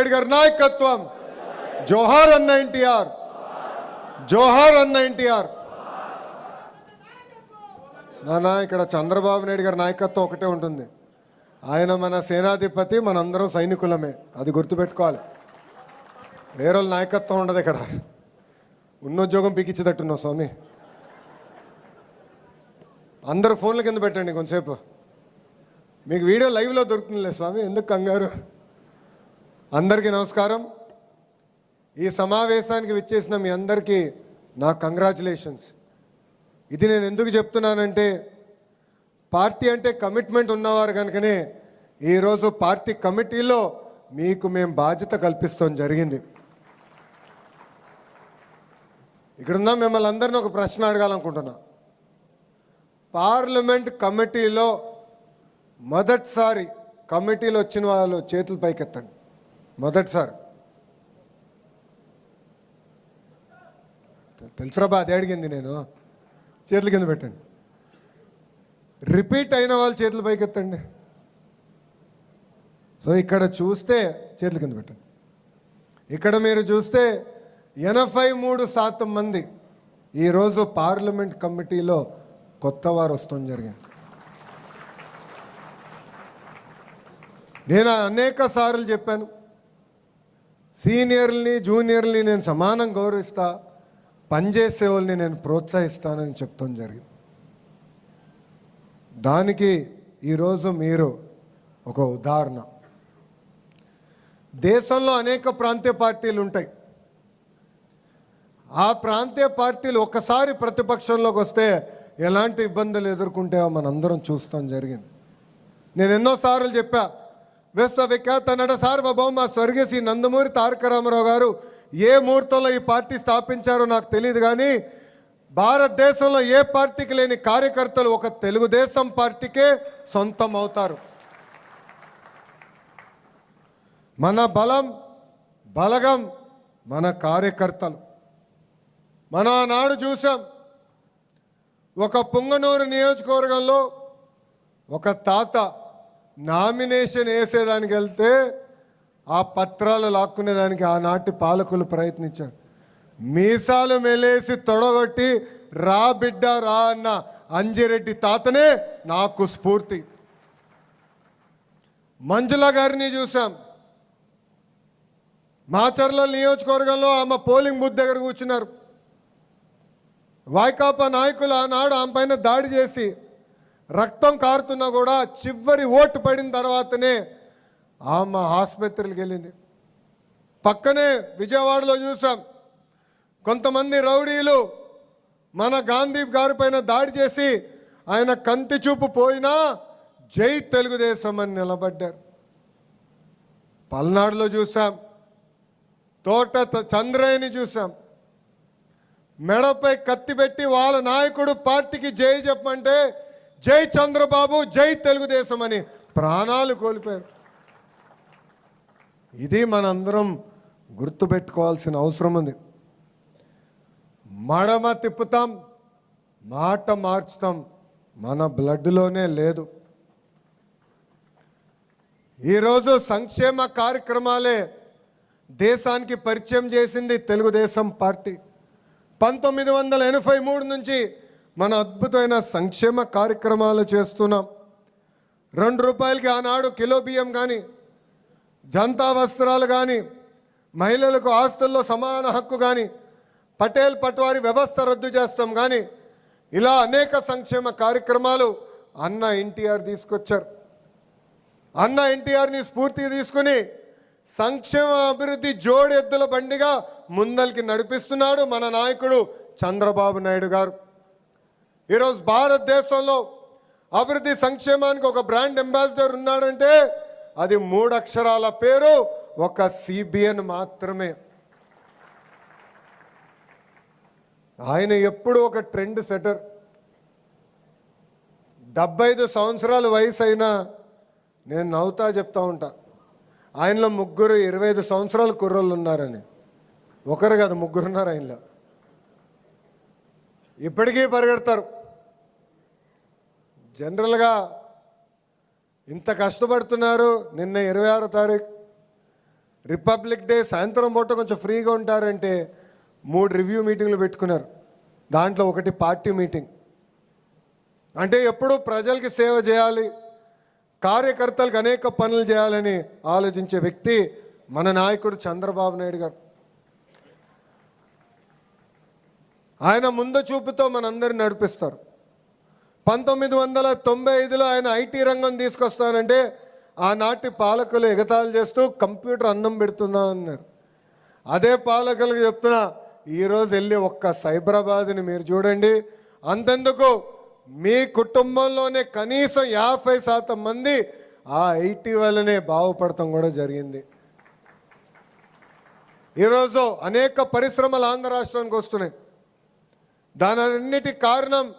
నాయుడు గారి నాయకత్వం. జోహార్ అన్న ఎన్టీఆర్. జోహార్ అన్న ఎన్టీఆర్. నానా ఇక్కడ చంద్రబాబు నాయుడు గారి నాయకత్వం ఒకటే ఉంటుంది. ఆయన మన సేనాధిపతి మనందరం సైనికులమే. అది గుర్తుపెట్టుకోవాలి. వేరే వాళ్ళ నాయకత్వం ఉండదు ఇక్కడ. ఉన్న ఉద్యోగం పీకిచ్చేటట్టున్నావు స్వామి. అందరు ఫోన్ల కింద పెట్టండి కొంచెంసేపు. మీకు వీడియో లైవ్లో దొరుకుతుందిలే స్వామి ఎందుకు కంగారు? అందరికీ నమస్కారం. ఈ సమావేశానికి విచ్చేసిన మీ అందరికీ నా కంగ్రాచులేషన్స్. ఇది నేను ఎందుకు చెప్తున్నానంటే పార్టీ అంటే కమిట్మెంట్ ఉన్నవారు కనుకనే ఈరోజు పార్టీ కమిటీలో మీకు మేము బాధ్యత కల్పిస్తాం జరిగింది. ఇక్కడున్న మిమ్మల్ని అందరినీ ఒక ప్రశ్న అడగాలనుకుంటున్నా. పార్లమెంట్ కమిటీలో మొదటిసారి కమిటీలో వచ్చిన వాళ్ళు చేతులు పైకెత్తండి. మొదటిసారి. తెలుసురా బా అదే అడిగింది నేను. చేతుల కింద పెట్టండి. రిపీట్ అయిన వాళ్ళు చేతుల పైకెత్తండి. సో ఇక్కడ చూస్తే చేతుల కింద పెట్టండి. ఇక్కడ మీరు చూస్తే ఎనభై మూడు శాతం మంది ఈరోజు పార్లమెంట్ కమిటీలో కొత్త వారు వస్తాం జరిగింది. నేను అనేక సార్లు చెప్పాను సీనియర్ని జూనియర్ని నేను సమానం గౌరవిస్తా పనిచేసే వాళ్ళని నేను ప్రోత్సహిస్తానని చెప్తాం జరిగింది. దానికి ఈరోజు మీరు ఒక ఉదాహరణ. దేశంలో అనేక ప్రాంతీయ పార్టీలు ఉంటాయి. ఆ ప్రాంతీయ పార్టీలు ఒక్కసారి ప్రతిపక్షంలోకి వస్తే ఎలాంటి ఇబ్బందులు ఎదుర్కొంటాయో మనందరం చూస్తాం జరిగింది. నేను ఎన్నోసార్లు చెప్పా విశ్వవిఖ్యాత నట సార్వభౌమ స్వర్గీయ శ్రీ నందమూరి తారక రామారావు గారు ఏ ముహూర్తంలో ఈ పార్టీ స్థాపించారో నాకు తెలియదు కానీ భారతదేశంలో ఏ పార్టీకి లేని కార్యకర్తలు ఒక తెలుగుదేశం పార్టీకే సొంతం అవుతారు. మన బలం బలగం మన కార్యకర్తలు. మన ఆనాడు చూసాం ఒక పుంగనూరు నియోజకవర్గంలో ఒక తాత నామినేషన్ వేసేదానికి వెళ్తే ఆ పత్రాలు లాక్కునేదానికి ఆనాటి పాలకులు ప్రయత్నించారు. మీసాలు మెలేసి తొడగొట్టి రా బిడ్డ రా అన్న అంజిరెడ్డి తాతనే నాకు స్ఫూర్తి. మంజుల గారిని చూసాం మాచర్ల నియోజకవర్గంలో ఆమె పోలింగ్ బూత్ దగ్గర కూర్చున్నారు. వైకాపా నాయకులు ఆనాడు ఆమె పైన దాడి చేసి రక్తం కారుతున్నా కూడా చివరి ఓటు పడిన తర్వాతనే ఆమె ఆసుపత్రికి వెళ్ళింది. పక్కనే విజయవాడలో చూసాం. కొంతమంది రౌడీలు మన గాంధీ గారి పైన దాడి చేసి ఆయన కంటి చూపు పోయినా జై తెలుగుదేశం అని నిలబడ్డారు. పల్నాడులో చూసాం. తోట చంద్రయ్యని చూసాం. మెడపై కత్తి పెట్టి వాళ్ళ నాయకుడు పార్టీకి జై చెప్పమంటే జై చంద్రబాబు జై తెలుగుదేశం అని ప్రాణాలు కోల్పోయారు. ఇది మనందరం గుర్తుపెట్టుకోవాల్సిన అవసరం ఉంది. మడమ తిప్పుతాం మాట మార్చుతాం మన బ్లడ్లోనే లేదు. ఈరోజు సంక్షేమ కార్యక్రమాలే దేశానికి పరిచయం చేసింది తెలుగుదేశం పార్టీ. పంతొమ్మిది వందల ఎనభై మూడు నుంచి మన అద్భుతమైన సంక్షేమ కార్యక్రమాలు చేస్తున్నాం. రెండు రూపాయలకి ఆనాడు కిలో బియ్యం కానీ జంతా వస్త్రాలు కానీ మహిళలకు ఆస్తుల్లో సమాన హక్కు కానీ పటేల్ పట్వారి వ్యవస్థ రద్దు చేస్తాం కానీ ఇలా అనేక సంక్షేమ కార్యక్రమాలు అన్న ఎన్టీఆర్ తీసుకొచ్చారు. అన్న ఎన్టీఆర్ని స్ఫూర్తి తీసుకుని సంక్షేమ అభివృద్ధి జోడెద్దుల బండిగా ముందరికి నడిపిస్తున్నాడు మన నాయకుడు చంద్రబాబు నాయుడు గారు. ఈరోజు భారతదేశంలో అభివృద్ధి సంక్షేమానికి ఒక బ్రాండ్ అంబాసిడర్ ఉన్నాడంటే అది మూడు అక్షరాల పేరు ఒక సిబిఎన్ మాత్రమే. ఆయన ఎప్పుడు ఒక ట్రెండ్ సెటర్. డెబ్బై ఐదు సంవత్సరాల వయసు అయినా నేను నవ్వుతా చెప్తా ఉంటా. ఆయనలో ముగ్గురు ఇరవై ఐదు సంవత్సరాల కుర్రోళ్ళు ఉన్నారని. ఒకరు కాదు ముగ్గురు ఉన్నారు ఆయనలో. ఇప్పటికీ పరిగెడతారు. జనరల్గా ఇంత కష్టపడుతున్నారు. నిన్న ఇరవై ఆరో తారీఖు రిపబ్లిక్ డే సాయంత్రం పూట కొంచెం ఫ్రీగా ఉంటారంటే మూడు రివ్యూ మీటింగ్లు పెట్టుకున్నారు. దాంట్లో ఒకటి పార్టీ మీటింగ్. అంటే ఎప్పుడు ప్రజలకి సేవ చేయాలి కార్యకర్తలకు అనేక పనులు చేయాలని ఆలోచించే వ్యక్తి మన నాయకుడు చంద్రబాబు నాయుడు గారు. ఆయన ముందు చూపుతో మనందరిని నడిపిస్తారు. పంతొమ్మిది వందల తొంభై ఐదులో ఆయన ఐటీ రంగం తీసుకొస్తానంటే ఆనాటి పాలకులు ఎగతాళి చేస్తూ కంప్యూటర్ అన్నం పెడుతుందా అన్నారు. అదే పాలకులకు చెప్తున్నా ఈరోజు వెళ్ళి ఒక్క సైబరాబాద్ని మీరు చూడండి. అంతెందుకు? మీ కుటుంబంలోనే కనీసం యాభై శాతం మంది ఆ ఐటీ వల్లనే బాగుపడటం కూడా జరిగింది. ఈరోజు అనేక పరిశ్రమలు ఆంధ్ర రాష్ట్రానికి వస్తున్నాయి. దానన్నిటి కారణం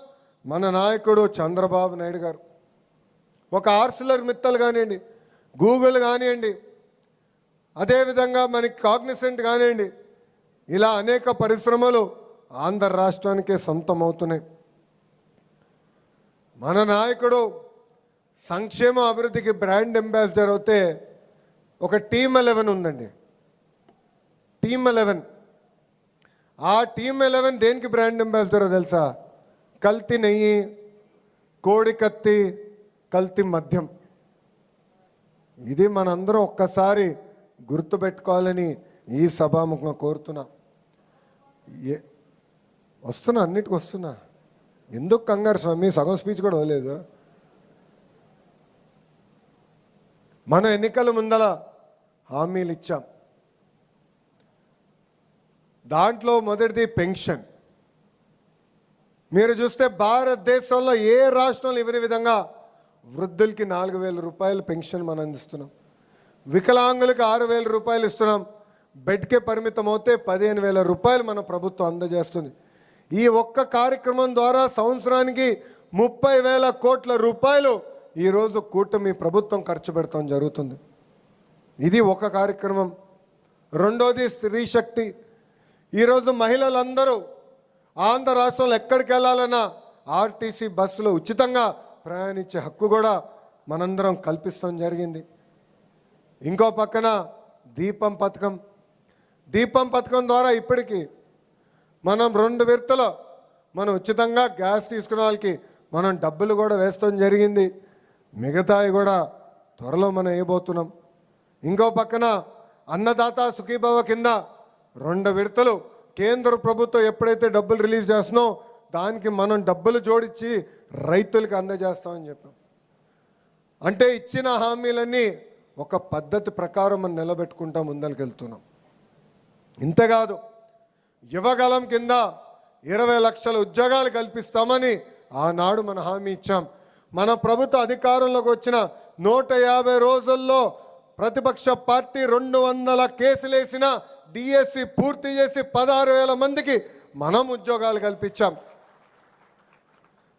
మన నాయకుడు చంద్రబాబు నాయుడు గారు. ఒక ఆర్సిలర్ మిత్తలు కానివ్వండి గూగుల్ కానివ్వండి అదేవిధంగా మనకి కాగ్నిసెంట్ కానివ్వండి ఇలా అనేక పరిశ్రమలు ఆంధ్ర రాష్ట్రానికే సొంతం అవుతున్నాయి మన నాయకుడు సంక్షేమ అభివృద్ధికి బ్రాండ్ అంబాసిడర్ అయితే ఒక టీమ్ ఎలెవెన్ ఉందండి. Team eleven. ఆ టీమ్ ఎలెవెన్ దేనికి బ్రాండ్ అంబాసిడర్ తెలుసా? కల్తీ నెయ్యి కోడి కత్తి కల్తీ మద్యం. ఇది మనందరం ఒక్కసారి గుర్తుపెట్టుకోవాలని ఈ సభాముఖంగా కోరుతున్నా. ఏ వస్తున్నా అన్నిటికి వస్తున్నా. ఎందుకు కంగారు స్వామి? సగం స్పీచ్ కూడా అవ్వలేదు మన ఎన్నికల ముందల హామీలు ఇచ్చాం. దాంట్లో మొదటిది పెన్షన్. మీరు చూస్తే భారతదేశంలో ఏ రాష్ట్రంలో ఇవ్వని విధంగా వృద్ధులకి నాలుగు వేల రూపాయలు పెన్షన్ మనం అందిస్తున్నాం. వికలాంగులకు ఆరు వేల రూపాయలు ఇస్తున్నాం. బెడ్కే పరిమితం అవుతే పదిహేను వేల రూపాయలు మన ప్రభుత్వం అందజేస్తుంది. ఈ ఒక్క కార్యక్రమం ద్వారా సంవత్సరానికి ముప్పై వేల కోట్ల రూపాయలు ఈరోజు కూటమి ప్రభుత్వం ఖర్చు పెడతాం జరుగుతుంది. ఇది ఒక కార్యక్రమం. రెండోది స్త్రీ శక్తి. ఈరోజు మహిళలందరూ ఆంధ్ర రాష్ట్రంలో ఎక్కడికి వెళ్ళాలన్నా ఆర్టీసీ బస్సులో ఉచితంగా ప్రయాణించే హక్కు కూడా మనందరం కల్పిస్తాం జరిగింది. ఇంకో పక్కన దీపం పథకం. దీపం పథకం ద్వారా ఇప్పటికీ మనం రెండు విడతలు మనం ఉచితంగా గ్యాస్ తీసుకున్న వాళ్ళకి మనం డబ్బులు కూడా వేస్తాం జరిగింది. మిగతాయి కూడా త్వరలో మనం వేయబోతున్నాం. ఇంకో పక్కన అన్నదాత సుఖీభవ కింద రెండు విడతలు కేంద్ర ప్రభుత్వం ఎప్పుడైతే డబ్బులు రిలీజ్ చేస్తున్నో దానికి మనం డబ్బులు జోడించి రైతులకు అందజేస్తామని చెప్పాం. అంటే ఇచ్చిన హామీలన్నీ ఒక పద్ధతి ప్రకారం మనం నిలబెట్టుకుంటా ముందరికి వెళ్తున్నాం ఇంతేకాదు యువగలం కింద ఇరవై లక్షల ఉద్యోగాలు కల్పిస్తామని ఆనాడు మన హామీ ఇచ్చాం. మన ప్రభుత్వ అధికారంలోకి వచ్చిన నూట యాభై రోజుల్లో ప్రతిపక్ష పార్టీ రెండు వందల కేసులేసిన డిఎస్సి పూర్తి చేసి పదహారు వేల మందికి మనం ఉద్యోగాలు కల్పించాం.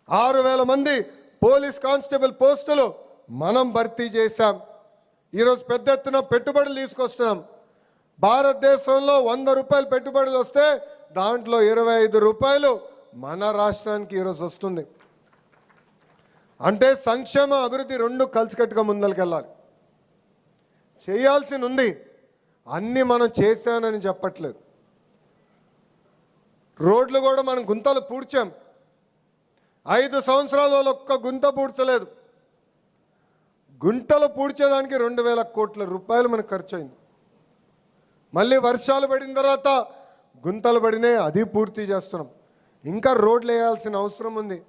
ఆరు వేల మంది పోలీస్ కానిస్టేబుల్ పోస్టులు మనం భర్తీ చేశాం. ఈరోజు పెద్ద ఎత్తున పెట్టుబడులు తీసుకొస్తున్నాం. భారతదేశంలో వంద రూపాయలు పెట్టుబడులు వస్తే దాంట్లో ఇరవై ఐదు రూపాయలు మన రాష్ట్రానికి ఈరోజు వస్తుంది. అంటే సంక్షేమ అభివృద్ధి రెండు కలిసికట్టుగా ముందరికెళ్ళాలి చేయాల్సి ఉంది. అన్నీ మనం చేశానని చెప్పట్లేదు. రోడ్లు కూడా మనం గుంతలు పూడ్చాం. ఐదు సంవత్సరాల ఒక్క గుంత పూడ్చలేదు. గుంటలు పూడ్చేదానికి రెండు వేల కోట్ల రూపాయలు మనకు ఖర్చు అయింది మళ్ళీ వర్షాలు పడిన తర్వాత గుంతలు పడినాయి అది పూర్తి చేస్తున్నాం. ఇంకా రోడ్లు వేయాల్సిన అవసరం ఉంది.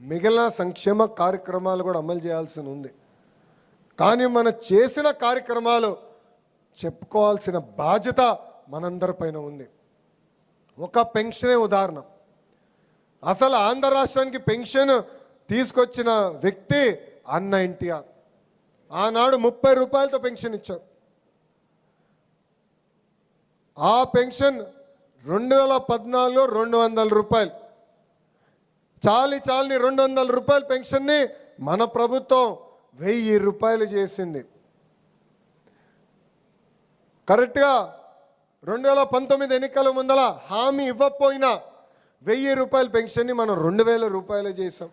మిగిలిన సంక్షేమ కార్యక్రమాలు కూడా అమలు చేయాల్సి ఉంది. కానీ మనం చేసిన కార్యక్రమాలు చెప్పుకోవాల్సిన బాధ్యత మనందరిపైన ఉంది. ఒక పెన్షనే ఉదాహరణ. అసలు ఆంధ్ర రాష్ట్రానికి పెన్షన్ తీసుకొచ్చిన వ్యక్తి అన్న ఎన్టీఆర్. ఆనాడు ముప్పై రూపాయలతో పెన్షన్ ఇచ్చారు ఆ పెన్షన్ రెండు వేల పద్నాలుగులో రెండు వందల రూపాయలు. చాలి చాలని రెండు వందల రూపాయల పెన్షన్ని మన ప్రభుత్వం వెయ్యి రూపాయలు చేసింది. కరెక్ట్గా రెండు వేల పంతొమ్మిది ఎన్నికల ముందల హామీ ఇవ్వకపోయినా వెయ్యి రూపాయల పెన్షన్ని మనం రెండు వేల రూపాయలు చేసాం